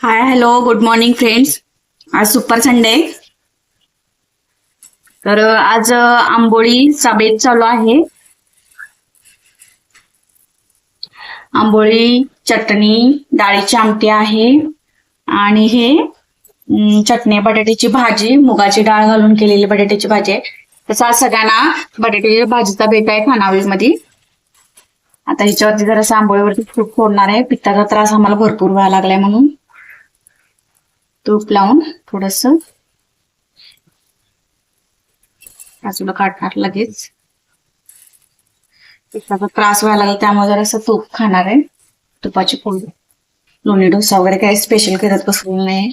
Hi hello good morning friends आज super Sunday तर आज आंबोळी आंबोळीचा बेत चालू आहे. आंबोळी चटणी डाळीची आमटी आहे. आणि हे चटणी बटाट्याची भाजी मुगाची डाळ घालून केलेली बटाट्याची भाजी आहे. तसं आज सगळ्यांना बटाट्याची भाजीचा बेत आहे खानावळीमध्ये. आता ह्याच्यावरती जरा आंबोळीवरती तूप फोडणार आहे. पित्ताचा त्रास आम्हाला भरपूर व्हायला लागलाय म्हणून. तूप लावून थोडस. बाजूला काढणार लगेच. त्रास व्हायला लागेल त्यामुळे जरासं तूप खाणार आहे. तुपाची पोळी लोणी डोसा वगैरे काही स्पेशल करत बसलेलं नाही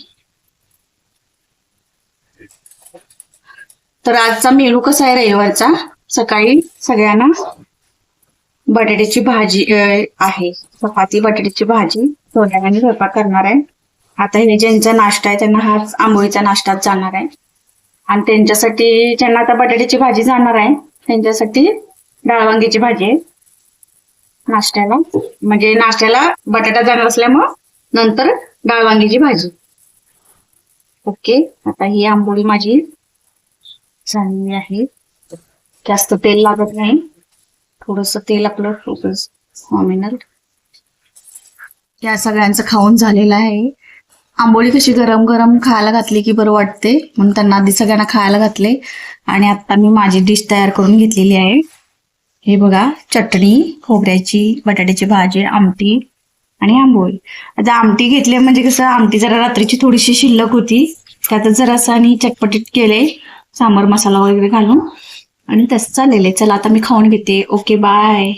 तर आजचा मेनू कसा आहे रविवारचा? सकाळी सगळ्यांना बटाट्याची भाजी आहे. चपाती बटाट्याची भाजी सोन्याने स्वयंपाक करणार आहे. आता हे ज्यांचा नाश्ता आहे त्यांना हाच आंबोळीचा नाश्ताच जाणार आहे. आणि त्यांच्यासाठी ज्यांना आता बटाट्याची भाजी जाणार आहे त्यांच्यासाठी डाळ वांग्याची भाजी आहे. नाश्त्याला. म्हणजे नाश्त्याला बटाटा जाणार असल्यामुळं नंतर डाळ वांग्याची भाजी. ओके आता ही आंबोळी माझी चांगली आहे. जास्त तेल लागत नाही. थोडस तेल आपलं नॉमिनल या सगळ्यांचं खाऊन झालेलं आहे. आंबोळी कशी गरम गरम खायला घातली की बरं वाटते? म्हणून त्यांना आधी सगळ्यांना खायला घातले. आणि आता मी माझी डिश तयार करून घेतलेली आहे. हे बघा चटणी खोबऱ्याची बटाट्याची भाजी आमटी आणि आंबोळी आता आमटी घेतली म्हणजे कसं आमटी जरा रात्रीची थोडीशी शिल्लक होती. त्यातच जरासं आणि चटपटीत केले सांबर मसाला वगैरे घालून. आणि तसं चाललेलं आहे. चला आता मी खाऊन घेते. Okay bye